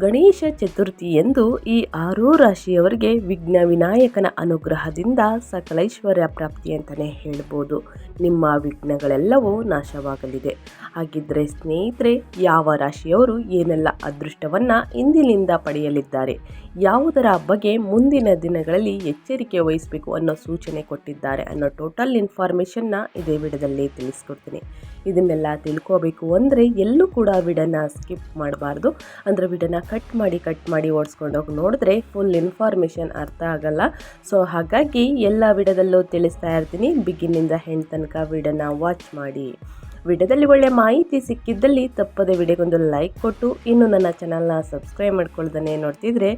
ಗಣೇಶ ಚತುರ್ಥಿ ಎಂದು ಈ ಆರೂ ರಾಶಿಯವರಿಗೆ ವಿಘ್ನ ವಿನಾಯಕನ ಅನುಗ್ರಹದಿಂದ ಸಕಲೈಶ್ವರ್ಯ ಪ್ರಾಪ್ತಿ ಅಂತಲೇ ಹೇಳ್ಬೋದು. ನಿಮ್ಮ ವಿಘ್ನಗಳೆಲ್ಲವೂ ನಾಶವಾಗಲಿದೆ. ಹಾಗಿದ್ದರೆ ಸ್ನೇಹಿತರೆ, ಯಾವ ರಾಶಿಯವರು ಏನೆಲ್ಲ ಅದೃಷ್ಟವನ್ನು ಇಂದಿನಿಂದ ಪಡೆಯಲಿದ್ದಾರೆ? ಯಾವುದರ ಬಗ್ಗೆ ಮುಂದಿನ ದಿನಗಳಲ್ಲಿ ಎಚ್ಚರಿಕೆ ವಹಿಸಬೇಕು ಅನ್ನೋ ಸೂಚನೆ ಕೊಟ್ಟಿದ್ದಾರೆ ಅನ್ನೋ ಟೋಟಲ್ ಇನ್ಫಾರ್ಮೇಷನ್ನ ಇದೇ ವಿಡದಲ್ಲಿ ತಿಳಿಸ್ಕೊಡ್ತೀನಿ. ಇದನ್ನೆಲ್ಲ ತಿಳ್ಕೋಬೇಕು ಅಂದರೆ ಎಲ್ಲೂ ಕೂಡ ವಿಡನ್ನ ಸ್ಕಿಪ್ ಮಾಡಬಾರ್ದು. ಅಂದರೆ ವಿಡನ್ನ ಕಟ್ ಮಾಡಿ ಕಟ್ ಮಾಡಿ ಓಡಿಸ್ಕೊಂಡೋಗಿ ನೋಡಿದ್ರೆ ಫುಲ್ ಇನ್ಫಾರ್ಮೇಷನ್ ಅರ್ಥ ಆಗಲ್ಲ. ಸೊ ಹಾಗಾಗಿ ಎಲ್ಲ ವಿಡಿಯೋದಲ್ಲೂ ತಿಳಿಸ್ತಾ ಇರ್ತೀನಿ. ಬಿಗಿನಿಂದ ಹೆಣ್ಣು ತನಕ ವಿಡಿಯೋನ ವಾಚ್ ಮಾಡಿ. ವಿಡಿಯೋದಲ್ಲಿ ಒಳ್ಳೆ ಮಾಹಿತಿ ಸಿಕ್ಕಿದ್ದಲ್ಲಿ ತಪ್ಪದೆ ವಿಡಿಯೋಗೊಂದು ಲೈಕ್ ಕೊಟ್ಟು, ಇನ್ನು ನನ್ನ ಚಾನಲ್ನ ಸಬ್ಸ್ಕ್ರೈಬ್ ಮಾಡ್ಕೊಳ್ದೇ ನೋಡ್ತಿದ್ರೆ,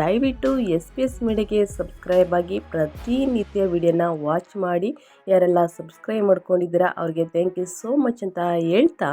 ದಯವಿಟ್ಟು ಎಸ್ ಪಿ ಎಸ್ ಮೀಡಿಯಾಗೆ ಸಬ್ಸ್ಕ್ರೈಬ್ ಆಗಿ ಪ್ರತಿನಿತ್ಯ ವಿಡಿಯೋನ ವಾಚ್ ಮಾಡಿ. ಯಾರೆಲ್ಲ ಸಬ್ಸ್ಕ್ರೈಬ್ ಮಾಡ್ಕೊಂಡಿದ್ದೀರಾ ಅವ್ರಿಗೆ ಥ್ಯಾಂಕ್ ಯು ಸೋ ಮಚ್ ಅಂತ ಹೇಳ್ತಾ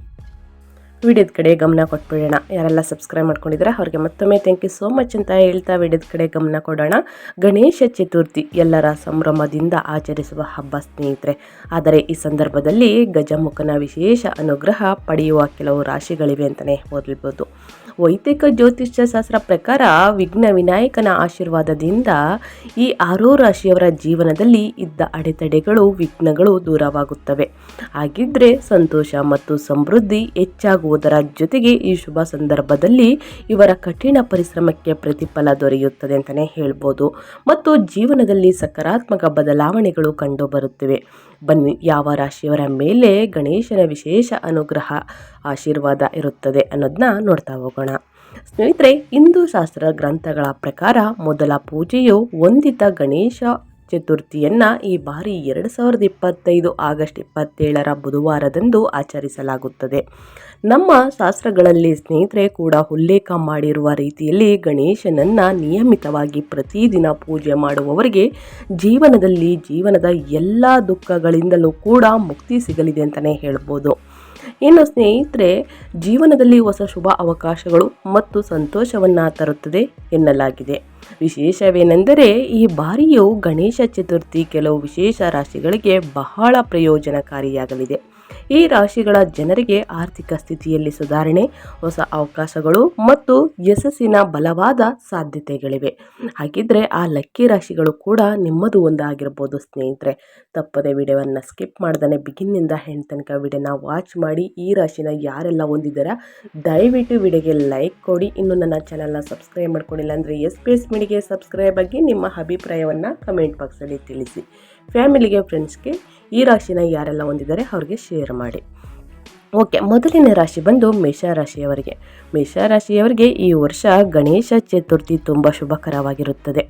ವಿಡಿಯೋದ ಕಡೆ ಗಮನ ಕೊಟ್ಬಿಡೋಣ. ಯಾರೆಲ್ಲ ಸಬ್ಸ್ಕ್ರೈಬ್ ಮಾಡ್ಕೊಂಡಿದ್ದಾರೆ, ಅವ್ರಿಗೆ ಮತ್ತೊಮ್ಮೆ ಥ್ಯಾಂಕ್ ಯು ಸೋ ಮಚ್ ಅಂತ ಹೇಳ್ತಾ ವಿಡಿಯೋದ ಕಡೆ ಗಮನ ಕೊಡೋಣ. ಗಣೇಶ ಚತುರ್ಥಿ ಎಲ್ಲರ ಸಂಭ್ರಮದಿಂದ ಆಚರಿಸುವ ಹಬ್ಬ ಸ್ನೇಹಿತರೆ. ಆದರೆ ಈ ಸಂದರ್ಭದಲ್ಲಿ ಗಜಮುಖನ ವಿಶೇಷ ಅನುಗ್ರಹ ಪಡೆಯುವ ಕೆಲವು ರಾಶಿಗಳಿವೆ ಅಂತಲೇ ಓದಲ್ಬೋದು ವೈದಿಕ ಜ್ಯೋತಿಷ್ಯ ಶಾಸ್ತ್ರ ಪ್ರಕಾರ ವಿಘ್ನ ವಿನಾಯಕನ ಆಶೀರ್ವಾದದಿಂದ ಈ ಆರೋ ರಾಶಿಯವರ ಜೀವನದಲ್ಲಿ ಇದ್ದ ಅಡೆತಡೆಗಳು, ವಿಘ್ನಗಳು ದೂರವಾಗುತ್ತವೆ. ಹಾಗಿದ್ರೆ ಸಂತೋಷ ಮತ್ತು ಸಮೃದ್ಧಿ ಹೆಚ್ಚಾಗುವುದರ ಜೊತೆಗೆ ಈ ಶುಭ ಸಂದರ್ಭದಲ್ಲಿ ಇವರ ಕಠಿಣ ಪರಿಶ್ರಮಕ್ಕೆ ಪ್ರತಿಫಲ ದೊರೆಯುತ್ತದೆ ಅಂತಲೇ ಹೇಳ್ಬೋದು. ಮತ್ತು ಜೀವನದಲ್ಲಿ ಸಕಾರಾತ್ಮಕ ಬದಲಾವಣೆಗಳು ಕಂಡುಬರುತ್ತಿವೆ. ಬನ್ನಿ, ಯಾವ ರಾಶಿಯವರ ಮೇಲೆ ಗಣೇಶನ ವಿಶೇಷ ಅನುಗ್ರಹ, ಆಶೀರ್ವಾದ ಇರುತ್ತದೆ ಅನ್ನೋದನ್ನ ನೋಡ್ತಾ ಹೋಗೋಣ. ಸ್ನೇಹಿತರೆ, ಹಿಂದೂ ಶಾಸ್ತ್ರ ಗ್ರಂಥಗಳ ಪ್ರಕಾರ ಮೊದಲ ಪೂಜೆಯು ವಂದಿತ ಗಣೇಶ ಚತುರ್ಥಿಯನ್ನು ಈ ಬಾರಿ ಎರಡು ಸಾವಿರದ ಇಪ್ಪತ್ತೈದು ಆಗಸ್ಟ್ ಇಪ್ಪತ್ತೇಳರ ಬುಧವಾರದಂದು ಆಚರಿಸಲಾಗುತ್ತದೆ. ನಮ್ಮ ಶಾಸ್ತ್ರಗಳಲ್ಲಿ ಸ್ನೇಹಿತರೆ ಕೂಡ ಉಲ್ಲೇಖ ಮಾಡಿರುವ ರೀತಿಯಲ್ಲಿ ಗಣೇಶನನ್ನು ನಿಯಮಿತವಾಗಿ ಪ್ರತಿದಿನ ಪೂಜೆ ಮಾಡುವವರಿಗೆ ಜೀವನದಲ್ಲಿ ಜೀವನದ ಎಲ್ಲ ದುಃಖಗಳಿಂದಲೂ ಕೂಡ ಮುಕ್ತಿ ಸಿಗಲಿದೆ ಅಂತಲೇ ಹೇಳ್ಬೋದು. ಇನ್ನು ಸ್ನೇಹಿತರೆ, ಜೀವನದಲ್ಲಿ ಹೊಸ ಶುಭ ಅವಕಾಶಗಳು ಮತ್ತು ಸಂತೋಷವನ್ನು ತರುತ್ತದೆ ಎನ್ನಲಾಗಿದೆ. ವಿಶೇಷವೇನೆಂದರೆ, ಈ ಬಾರಿಯು ಗಣೇಶ ಚತುರ್ಥಿ ಕೆಲವು ವಿಶೇಷ ರಾಶಿಗಳಿಗೆ ಬಹಳ ಪ್ರಯೋಜನಕಾರಿಯಾಗಲಿದೆ. ಈ ರಾಶಿಗಳ ಜನರಿಗೆ ಆರ್ಥಿಕ ಸ್ಥಿತಿಯಲ್ಲಿ ಸುಧಾರಣೆ, ಹೊಸ ಅವಕಾಶಗಳು ಮತ್ತು ಯಶಸ್ಸಿನ ಬಲವಾದ ಸಾಧ್ಯತೆಗಳಿವೆ. ಹಾಗಿದ್ರೆ ಆ ಲಕ್ಕಿ ರಾಶಿಗಳು ಕೂಡ ನಿಮ್ಮದು ಒಂದಾಗಿರ್ಬೋದು ಸ್ನೇಹಿತರೆ. ತಪ್ಪದೆ ವಿಡಿಯೋವನ್ನು ಸ್ಕಿಪ್ ಮಾಡ್ದೇ ಬಿಗಿನ್ನಿಂದ ಹೆಣ್ ತನಕ ವಿಡಿಯೋನ ವಾಚ್ ಮಾಡಿ, ಈ ರಾಶಿನ ಯಾರೆಲ್ಲ ಹೊಂದಿದ್ದಾರ, ದಯವಿಟ್ಟು ವಿಡಿಯೋಗೆ ಲೈಕ್ ಕೊಡಿ. ಇನ್ನು ನನ್ನ ಚಾನಲ್ನ ಸಬ್ಸ್ಕ್ರೈಬ್ ಮಾಡ್ಕೊಂಡಿಲ್ಲ ಅಂದರೆ ಎಸ್ ಪಿ ಎಸ್ ಮೀಡಿಗೆ ಸಬ್ಸ್ಕ್ರೈಬ್ ಆಗಿ ನಿಮ್ಮ ಅಭಿಪ್ರಾಯವನ್ನು ಕಮೆಂಟ್ ಬಾಕ್ಸಲ್ಲಿ ತಿಳಿಸಿ. ಫ್ಯಾಮಿಲಿಗೆ, ಫ್ರೆಂಡ್ಸ್ಗೆ ಈ ರಾಶಿನ ಯಾರೆಲ್ಲ ಹೊಂದಿದ್ದಾರೆ ಅವ್ರಿಗೆ ಶೇರ್ ಮಾಡಿ. ಓಕೆ ಮೊದಲನೇ ರಾಶಿ ಬಂದು ಮೇಷರಾಶಿಯವರಿಗೆ ಮೇಷರಾಶಿಯವರಿಗೆ ಈ ವರ್ಷ ಗಣೇಶ ಚತುರ್ಥಿ ತುಂಬ ಶುಭಕರವಾಗಿರುತ್ತದೆ.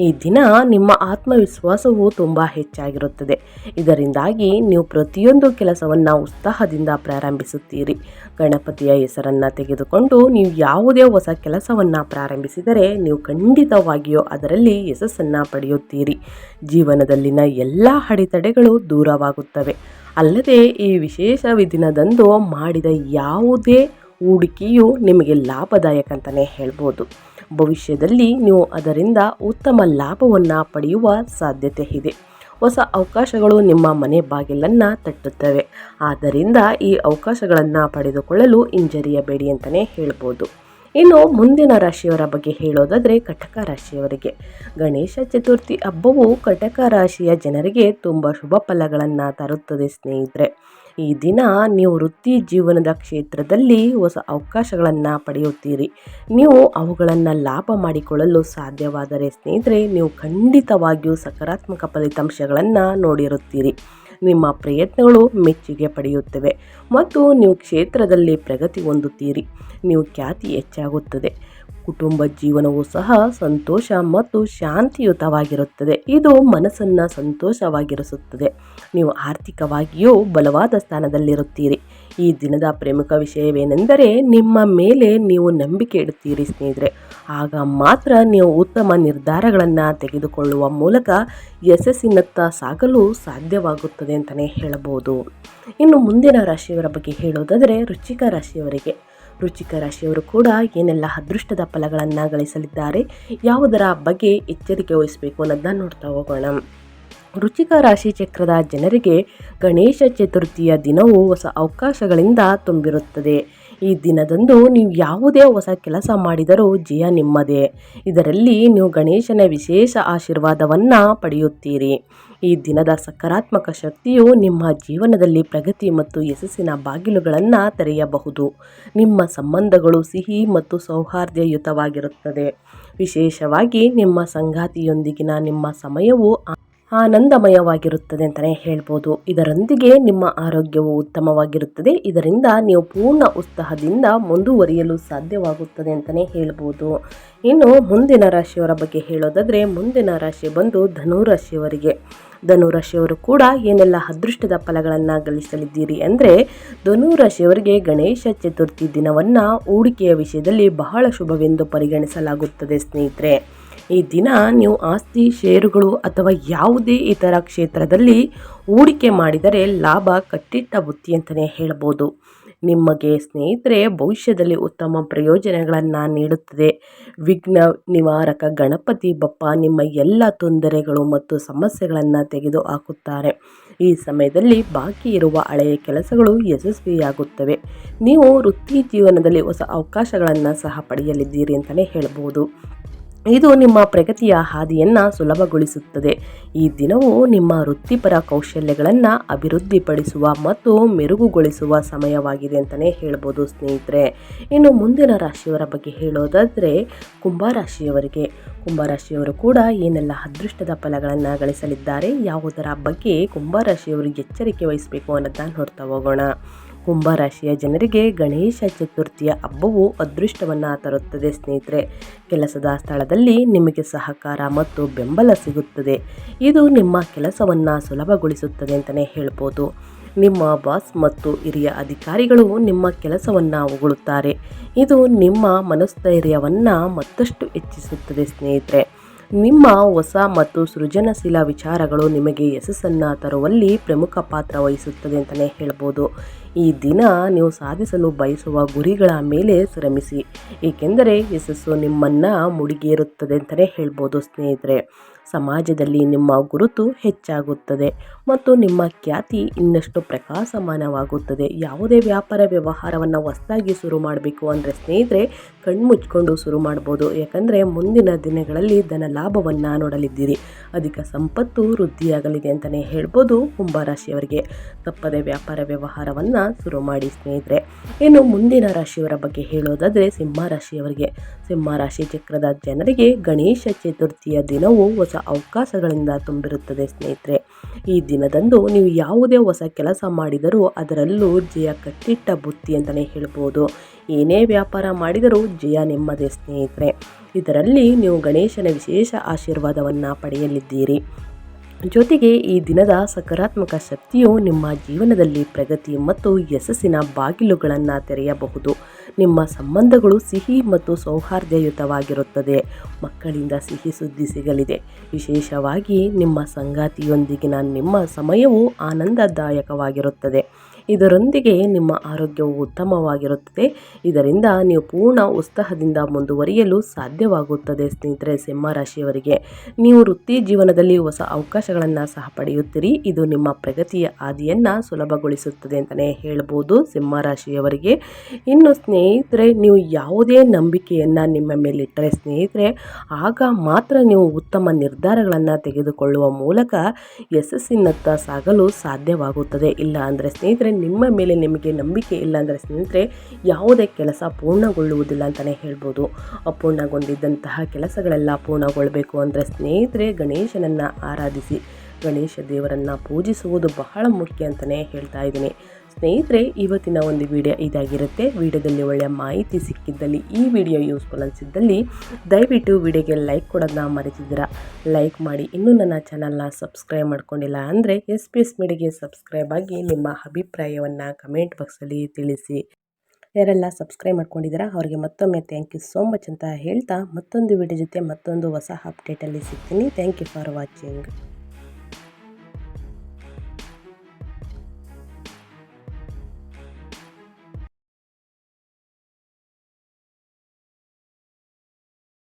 ಈ ದಿನ ನಿಮ್ಮ ಆತ್ಮವಿಶ್ವಾಸವು ತುಂಬ ಹೆಚ್ಚಾಗಿರುತ್ತದೆ. ಇದರಿಂದಾಗಿ ನೀವು ಪ್ರತಿಯೊಂದು ಕೆಲಸವನ್ನು ಉತ್ಸಾಹದಿಂದ ಪ್ರಾರಂಭಿಸುತ್ತೀರಿ. ಗಣಪತಿಯ ಹೆಸರನ್ನು ತೆಗೆದುಕೊಂಡು ನೀವು ಯಾವುದೇ ಹೊಸ ಕೆಲಸವನ್ನು ಪ್ರಾರಂಭಿಸಿದರೆ ನೀವು ಖಂಡಿತವಾಗಿಯೂ ಅದರಲ್ಲಿ ಯಶಸ್ಸನ್ನು ಪಡೆಯುತ್ತೀರಿ. ಜೀವನದಲ್ಲಿನ ಎಲ್ಲ ಅಡೆತಡೆಗಳು ದೂರವಾಗುತ್ತವೆ. ಅಲ್ಲದೆ ಈ ವಿಶೇಷ ದಿನದಂದು ಮಾಡಿದ ಯಾವುದೇ ಹೂಡಿಕೆಯು ನಿಮಗೆ ಲಾಭದಾಯಕ ಅಂತಲೇ ಹೇಳ್ಬೋದು. ಭವಿಷ್ಯದಲ್ಲಿ ನೀವು ಅದರಿಂದ ಉತ್ತಮ ಲಾಭವನ್ನು ಪಡೆಯುವ ಸಾಧ್ಯತೆ ಇದೆ. ಹೊಸ ಅವಕಾಶಗಳು ನಿಮ್ಮ ಮನೆ ಬಾಗಿಲನ್ನು ತಟ್ಟುತ್ತವೆ. ಆದ್ದರಿಂದ ಈ ಅವಕಾಶಗಳನ್ನು ಪಡೆದುಕೊಳ್ಳಲು ಹಿಂಜರಿಯಬೇಡಿ ಅಂತಲೇ ಹೇಳ್ಬೋದು. ಇನ್ನು ಮುಂದಿನ ರಾಶಿಯವರ ಬಗ್ಗೆ ಹೇಳೋದಾದರೆ ಕಟಕ ರಾಶಿಯವರಿಗೆ. ಗಣೇಶ ಚತುರ್ಥಿ ಹಬ್ಬವು ಕಟಕ ರಾಶಿಯ ಜನರಿಗೆ ತುಂಬ ಶುಭ ಫಲಗಳನ್ನು ತರುತ್ತದೆ ಸ್ನೇಹಿತರೆ. ಈ ದಿನ ನೀವು ವೃತ್ತಿ ಜೀವನದ ಕ್ಷೇತ್ರದಲ್ಲಿ ಹೊಸ ಅವಕಾಶಗಳನ್ನು ಪಡೆಯುತ್ತೀರಿ. ನೀವು ಅವುಗಳನ್ನು ಲಾಭ ಮಾಡಿಕೊಳ್ಳಲು ಸಾಧ್ಯವಾದರೆ ಸ್ನೇಹಿತರೆ, ನೀವು ಖಂಡಿತವಾಗಿಯೂ ಸಕಾರಾತ್ಮಕ ಫಲಿತಾಂಶಗಳನ್ನು ನೋಡಿರುತ್ತೀರಿ. ನಿಮ್ಮ ಪ್ರಯತ್ನಗಳು ಮೆಚ್ಚುಗೆ ಪಡೆಯುತ್ತವೆ ಮತ್ತು ನೀವು ಕ್ಷೇತ್ರದಲ್ಲಿ ಪ್ರಗತಿ ಹೊಂದುತ್ತೀರಿ. ನೀವು ಖ್ಯಾತಿ ಹೆಚ್ಚಾಗುತ್ತದೆ. ಕುಟುಂಬ ಜೀವನವೂ ಸಹ ಸಂತೋಷ ಮತ್ತು ಶಾಂತಿಯುತವಾಗಿರುತ್ತದೆ. ಇದು ಮನಸ್ಸನ್ನು ಸಂತೋಷವಾಗಿರಿಸುತ್ತದೆ. ನೀವು ಆರ್ಥಿಕವಾಗಿಯೂ ಬಲವಾದ ಸ್ಥಾನದಲ್ಲಿರುತ್ತೀರಿ. ಈ ದಿನದ ಪ್ರಮುಖ ವಿಷಯವೇನೆಂದರೆ ನಿಮ್ಮ ಮೇಲೆ ನೀವು ನಂಬಿಕೆ ಇಡುತ್ತೀರಿ ಸ್ನೇಹಿತರೆ. ಆಗ ಮಾತ್ರ ನೀವು ಉತ್ತಮ ನಿರ್ಧಾರಗಳನ್ನು ತೆಗೆದುಕೊಳ್ಳುವ ಮೂಲಕ ಯಶಸ್ಸಿನತ್ತ ಸಾಗಲು ಸಾಧ್ಯವಾಗುತ್ತದೆ ಅಂತಲೇ ಹೇಳಬಹುದು. ಇನ್ನು ಮುಂದಿನ ರಾಶಿಯವರ ಬಗ್ಗೆ ಹೇಳೋದಾದರೆ ರುಚಿಕ ರಾಶಿಯವರಿಗೆ. ರುಚಿಕ ರಾಶಿಯವರು ಕೂಡ ಏನೆಲ್ಲ ಅದೃಷ್ಟದ ಫಲಗಳನ್ನು ಗಳಿಸಲಿದ್ದಾರೆ, ಯಾವುದರ ಬಗ್ಗೆ ಎಚ್ಚರಿಕೆ ವಹಿಸಬೇಕು ಅನ್ನೋದನ್ನ ನೋಡ್ತಾ ಹೋಗೋಣ. ರುಚಿಕ ರಾಶಿ ಚಕ್ರದ ಜನರಿಗೆ ಗಣೇಶ ಚತುರ್ಥಿಯ ದಿನವು ಹೊಸ ಅವಕಾಶಗಳಿಂದ ತುಂಬಿರುತ್ತದೆ. ಈ ದಿನದಂದು ನೀವು ಯಾವುದೇ ಹೊಸ ಕೆಲಸ ಮಾಡಿದರೂ ಜಯ ನಿಮ್ಮದೇ. ಇದರಲ್ಲಿ ನೀವು ಗಣೇಶನ ವಿಶೇಷ ಆಶೀರ್ವಾದವನ್ನು ಪಡೆಯುತ್ತೀರಿ. ಈ ದಿನದ ಸಕಾರಾತ್ಮಕ ಶಕ್ತಿಯು ನಿಮ್ಮ ಜೀವನದಲ್ಲಿ ಪ್ರಗತಿ ಮತ್ತು ಯಶಸ್ಸಿನ ಬಾಗಿಲುಗಳನ್ನು ತೆರೆಯಬಹುದು. ನಿಮ್ಮ ಸಂಬಂಧಗಳು ಸಿಹಿ ಮತ್ತು ಸೌಹಾರ್ದಯುತವಾಗಿರುತ್ತದೆ. ವಿಶೇಷವಾಗಿ ನಿಮ್ಮ ಸಂಗಾತಿಯೊಂದಿಗಿನ ನಿಮ್ಮ ಸಮಯವು ಆನಂದಮಯವಾಗಿರುತ್ತದೆ ಅಂತಲೇ ಹೇಳ್ಬೋದು. ಇದರೊಂದಿಗೆ ನಿಮ್ಮ ಆರೋಗ್ಯವು ಉತ್ತಮವಾಗಿರುತ್ತದೆ. ಇದರಿಂದ ನೀವು ಪೂರ್ಣ ಉತ್ಸಾಹದಿಂದ ಮುಂದುವರಿಯಲು ಸಾಧ್ಯವಾಗುತ್ತದೆ ಅಂತಲೇ ಹೇಳ್ಬೋದು. ಇನ್ನು ಮುಂದಿನ ರಾಶಿಯವರ ಬಗ್ಗೆ ಹೇಳೋದಾದರೆ, ಮುಂದಿನ ರಾಶಿ ಬಂದು ಧನು ರಾಶಿಯವರಿಗೆ ಧನು ರಾಶಿಯವರು ಕೂಡ ಏನೆಲ್ಲ ಅದೃಷ್ಟದ ಫಲಗಳನ್ನು ಗಳಿಸಲಿದ್ದೀರಿ ಅಂದರೆ, ಧನುರಾಶಿಯವರಿಗೆ ಗಣೇಶ ಚತುರ್ಥಿ ದಿನವನ್ನು ಹೂಡಿಕೆಯ ವಿಷಯದಲ್ಲಿ ಬಹಳ ಶುಭವೆಂದು ಪರಿಗಣಿಸಲಾಗುತ್ತದೆ ಸ್ನೇಹಿತರೆ. ಈ ದಿನ ನೀವು ಆಸ್ತಿ ಷೇರುಗಳು ಅಥವಾ ಯಾವುದೇ ಇತರ ಕ್ಷೇತ್ರದಲ್ಲಿ ಹೂಡಿಕೆ ಮಾಡಿದರೆ ಲಾಭ ಕಟ್ಟಿಟ್ಟ ಬುತ್ತಿ ಅಂತಲೇ ಹೇಳ್ಬೋದು. ನಿಮಗೆ ಸ್ನೇಹಿತರೆ, ಭವಿಷ್ಯದಲ್ಲಿ ಉತ್ತಮ ಪ್ರಯೋಜನಗಳನ್ನು ನೀಡುತ್ತದೆ. ವಿಘ್ನ ನಿವಾರಕ ಗಣಪತಿ ಬಪ್ಪ ನಿಮ್ಮ ಎಲ್ಲ ತೊಂದರೆಗಳು ಮತ್ತು ಸಮಸ್ಯೆಗಳನ್ನು ತೆಗೆದು ಹಾಕುತ್ತಾರೆ. ಈ ಸಮಯದಲ್ಲಿ ಬಾಕಿ ಇರುವ ಹಳೆಯ ಕೆಲಸಗಳು ಯಶಸ್ವಿಯಾಗುತ್ತವೆ. ನೀವು ವೃತ್ತಿ ಜೀವನದಲ್ಲಿ ಹೊಸ ಅವಕಾಶಗಳನ್ನು ಸಹ ಪಡೆಯಲಿದ್ದೀರಿ ಅಂತಲೇ ಹೇಳ್ಬೋದು. ಇದು ನಿಮ್ಮ ಪ್ರಗತಿಯ ಹಾದಿಯನ್ನು ಸುಲಭಗೊಳಿಸುತ್ತದೆ. ಈ ದಿನವು ನಿಮ್ಮ ವೃತ್ತಿಪರ ಕೌಶಲ್ಯಗಳನ್ನು ಅಭಿವೃದ್ಧಿಪಡಿಸುವ ಮತ್ತು ಮೆರುಗುಗೊಳಿಸುವ ಸಮಯವಾಗಿದೆ ಅಂತಲೇ ಹೇಳ್ಬೋದು ಸ್ನೇಹಿತರೆ. ಇನ್ನು ಮುಂದಿನ ರಾಶಿಯವರ ಬಗ್ಗೆ ಹೇಳೋದಾದರೆ ಕುಂಭರಾಶಿಯವರಿಗೆ. ಕುಂಭರಾಶಿಯವರು ಕೂಡ ಏನೆಲ್ಲ ಅದೃಷ್ಟದ ಫಲಗಳನ್ನು ಗಳಿಸಲಿದ್ದಾರೆ, ಯಾವುದರ ಬಗ್ಗೆ ಕುಂಭರಾಶಿಯವರು ಎಚ್ಚರಿಕೆ ವಹಿಸಬೇಕು ಅನ್ನೋದನ್ನ ನೋಡ್ತಾ ಹೋಗೋಣ. ಕುಂಭರಾಶಿಯ ಜನರಿಗೆ ಗಣೇಶ ಚತುರ್ಥಿಯ ಹಬ್ಬವು ಅದೃಷ್ಟವನ್ನು ತರುತ್ತದೆ ಸ್ನೇಹಿತರೆ. ಕೆಲಸದ ಸ್ಥಳದಲ್ಲಿ ನಿಮಗೆ ಸಹಕಾರ ಮತ್ತು ಬೆಂಬಲ ಸಿಗುತ್ತದೆ. ಇದು ನಿಮ್ಮ ಕೆಲಸವನ್ನು ಸುಲಭಗೊಳಿಸುತ್ತದೆ ಅಂತಲೇ ಹೇಳ್ಬೋದು. ನಿಮ್ಮ ಬಾಸ್ ಮತ್ತು ಹಿರಿಯ ಅಧಿಕಾರಿಗಳು ನಿಮ್ಮ ಕೆಲಸವನ್ನು ಹೊಗಳುತ್ತಾರೆ. ಇದು ನಿಮ್ಮ ಮನಸ್ಥೈರ್ಯವನ್ನು ಮತ್ತಷ್ಟು ಹೆಚ್ಚಿಸುತ್ತದೆ ಸ್ನೇಹಿತರೆ. ನಿಮ್ಮ ಹೊಸ ಮತ್ತು ಸೃಜನಶೀಲ ವಿಚಾರಗಳು ನಿಮಗೆ ಯಶಸ್ಸನ್ನು ತರುವಲ್ಲಿ ಪ್ರಮುಖ ಪಾತ್ರ ವಹಿಸುತ್ತದೆ ಅಂತಲೇ ಹೇಳ್ಬೋದು. ಈ ದಿನ ನೀವು ಸಾಧಿಸಲು ಬಯಸುವ ಗುರಿಗಳ ಮೇಲೆ ಶ್ರಮಿಸಿ, ಏಕೆಂದರೆ ಯಶಸ್ಸು ನಿಮ್ಮನ್ನು ಮುಡಿಗೇರುತ್ತದೆ ಅಂತಲೇ ಹೇಳ್ಬೋದು ಸ್ನೇಹಿತರೆ. ಸಮಾಜದಲ್ಲಿ ನಿಮ್ಮ ಗುರುತು ಹೆಚ್ಚಾಗುತ್ತದೆ ಮತ್ತು ನಿಮ್ಮ ಖ್ಯಾತಿ ಇನ್ನಷ್ಟು ಪ್ರಕಾಶಮಾನವಾಗುತ್ತದೆ. ಯಾವುದೇ ವ್ಯಾಪಾರ ವ್ಯವಹಾರವನ್ನು ಹೊಸದಾಗಿ ಶುರು ಮಾಡಬೇಕು ಅಂದರೆ ಸ್ನೇಹಿತರೆ, ಕಣ್ಮುಚ್ಕೊಂಡು ಶುರು ಮಾಡ್ಬೋದು. ಯಾಕಂದರೆ ಮುಂದಿನ ದಿನಗಳಲ್ಲಿ ಧನ ಲಾಭವನ್ನು ನೋಡಲಿದ್ದೀರಿ. ಅಧಿಕ ಸಂಪತ್ತು ವೃದ್ಧಿಯಾಗಲಿದೆ ಅಂತಲೇ ಹೇಳ್ಬೋದು ಕುಂಭರಾಶಿಯವರಿಗೆ. ತಪ್ಪದೆ ವ್ಯಾಪಾರ ವ್ಯವಹಾರವನ್ನು ಶುರು ಮಾಡಿ ಸ್ನೇಹಿತರೆ. ಇನ್ನು ಮುಂದಿನ ರಾಶಿಯವರ ಬಗ್ಗೆ ಹೇಳೋದಾದರೆ ಸಿಂಹ ರಾಶಿಯವರಿಗೆ. ಸಿಂಹ ರಾಶಿ ಚಕ್ರದ ಜನರಿಗೆ ಗಣೇಶ ಚತುರ್ಥಿಯ ದಿನವೂ ಹೊಸ ಅವಕಾಶಗಳಿಂದ ತುಂಬಿರುತ್ತದೆ ಸ್ನೇಹಿತರೆ. ಈ ದಿನದಂದು ನೀವು ಯಾವುದೇ ಹೊಸ ಕೆಲಸ ಮಾಡಿದರೂ ಅದರಲ್ಲೂ ಜಯ ಕಟ್ಟಿಟ್ಟ ಬುತ್ತಿ ಅಂತಲೇ ಹೇಳ್ಬೋದು. ಏನೇ ವ್ಯಾಪಾರ ಮಾಡಿದರೂ ಜಯ ನೆಮ್ಮದೇ ಸ್ನೇಹಿತರೆ. ಇದರಲ್ಲಿ ನೀವು ಗಣೇಶನ ವಿಶೇಷ ಆಶೀರ್ವಾದವನ್ನು ಪಡೆಯಲಿದ್ದೀರಿ. ಜೊತೆಗೆ ಈ ದಿನದ ಸಕಾರಾತ್ಮಕ ಶಕ್ತಿಯು ನಿಮ್ಮ ಜೀವನದಲ್ಲಿ ಪ್ರಗತಿ ಮತ್ತು ಯಶಸ್ಸಿನ ಬಾಗಿಲುಗಳನ್ನು ತೆರೆಯಬಹುದು. ನಿಮ್ಮ ಸಂಬಂಧಗಳು ಸಿಹಿ ಮತ್ತು ಸೌಹಾರ್ದಯುತವಾಗಿರುತ್ತದೆ. ಮಕ್ಕಳಿಂದ ಸಿಹಿ ಸುದ್ದಿ ಸಿಗಲಿದೆ. ವಿಶೇಷವಾಗಿ ನಿಮ್ಮ ಸಂಗಾತಿಯೊಂದಿಗಿನ ನಿಮ್ಮ ಸಮಯವು ಆನಂದದಾಯಕವಾಗಿರುತ್ತದೆ. ಇದರೊಂದಿಗೆ ನಿಮ್ಮ ಆರೋಗ್ಯವು ಉತ್ತಮವಾಗಿರುತ್ತದೆ. ಇದರಿಂದ ನೀವು ಪೂರ್ಣ ಉತ್ಸಾಹದಿಂದ ಮುಂದುವರಿಯಲು ಸಾಧ್ಯವಾಗುತ್ತದೆ ಸ್ನೇಹಿತರೆ ಸಿಂಹರಾಶಿಯವರಿಗೆ. ನೀವು ವೃತ್ತಿ ಜೀವನದಲ್ಲಿ ಹೊಸ ಅವಕಾಶಗಳನ್ನು ಸಹ ಪಡೆಯುತ್ತೀರಿ. ಇದು ನಿಮ್ಮ ಪ್ರಗತಿಯ ಹಾದಿಯನ್ನು ಸುಲಭಗೊಳಿಸುತ್ತದೆ ಅಂತಲೇ ಹೇಳ್ಬೋದು ಸಿಂಹರಾಶಿಯವರಿಗೆ. ಇನ್ನು ಸ್ನೇಹಿತರೆ ನೀವು ಯಾವುದೇ ನಂಬಿಕೆಯನ್ನು ನಿಮ್ಮ ಮೇಲಿಟ್ಟರೆ ಸ್ನೇಹಿತರೆ, ಆಗ ಮಾತ್ರ ನೀವು ಉತ್ತಮ ನಿರ್ಧಾರಗಳನ್ನು ತೆಗೆದುಕೊಳ್ಳುವ ಮೂಲಕ ಯಶಸ್ಸಿನತ್ತ ಸಾಗಲು ಸಾಧ್ಯವಾಗುತ್ತದೆ. ಇಲ್ಲ ಅಂದರೆ ಸ್ನೇಹಿತರೆ ನಿಮ್ಮ ಮೇಲೆ ನಿಮಗೆ ನಂಬಿಕೆ ಇಲ್ಲ ಅಂದರೆ ಸ್ನೇಹಿತರೆ, ಯಾವುದೇ ಕೆಲಸ ಪೂರ್ಣಗೊಳ್ಳುವುದಿಲ್ಲ ಅಂತಲೇ ಹೇಳ್ಬೋದು. ಅಪೂರ್ಣಗೊಂಡಿದ್ದಂತಹ ಕೆಲಸಗಳೆಲ್ಲ ಪೂರ್ಣಗೊಳ್ಳಬೇಕು ಅಂದರೆ ಸ್ನೇಹಿತರೆ, ಗಣೇಶನನ್ನು ಆರಾಧಿಸಿ. ಗಣೇಶ ದೇವರನ್ನು ಪೂಜಿಸುವುದು ಬಹಳ ಮುಖ್ಯ ಅಂತಲೇ ಹೇಳ್ತಾ ಇದ್ದೀನಿ. ಸ್ನೇಹಿತರೆ, ಇವತ್ತಿನ ಒಂದು ವಿಡಿಯೋ ಇದಾಗಿರುತ್ತೆ. ವಿಡಿಯೋದಲ್ಲಿ ಒಳ್ಳೆಯ ಮಾಹಿತಿ ಸಿಕ್ಕಿದ್ದಲ್ಲಿ, ಈ ವಿಡಿಯೋ ಯೂಸ್ಫುಲ್ ಅನಿಸಿದ್ದಲ್ಲಿ, ದಯವಿಟ್ಟು ವಿಡಿಯೋಗೆ ಲೈಕ್ ಕೊಡೋದನ್ನ ಮರೆತಿದ್ದೀರಾ? ಲೈಕ್ ಮಾಡಿ. ಇನ್ನೂ ನನ್ನ ಚಾನಲ್ನ ಸಬ್ಸ್ಕ್ರೈಬ್ ಮಾಡ್ಕೊಂಡಿಲ್ಲ ಅಂದರೆ ಎಸ್ ಪಿ ಎಸ್ ಮೀಡಿಯಾಗೆ ಸಬ್ಸ್ಕ್ರೈಬ್ ಆಗಿ ನಿಮ್ಮ ಅಭಿಪ್ರಾಯವನ್ನು ಕಮೆಂಟ್ ಬಾಕ್ಸಲ್ಲಿ ತಿಳಿಸಿ. ಯಾರೆಲ್ಲ ಸಬ್ಸ್ಕ್ರೈಬ್ ಮಾಡ್ಕೊಂಡಿದ್ದೀರಾ, ಅವರಿಗೆ ಮತ್ತೊಮ್ಮೆ ಥ್ಯಾಂಕ್ ಯು ಸೋ ಮಚ್ ಅಂತ ಹೇಳ್ತಾ ಮತ್ತೊಂದು ವಿಡಿಯೋ ಜೊತೆ ಮತ್ತೊಂದು ಹೊಸ ಅಪ್ಡೇಟಲ್ಲಿ ಸಿಗ್ತೀನಿ. Thank you for watching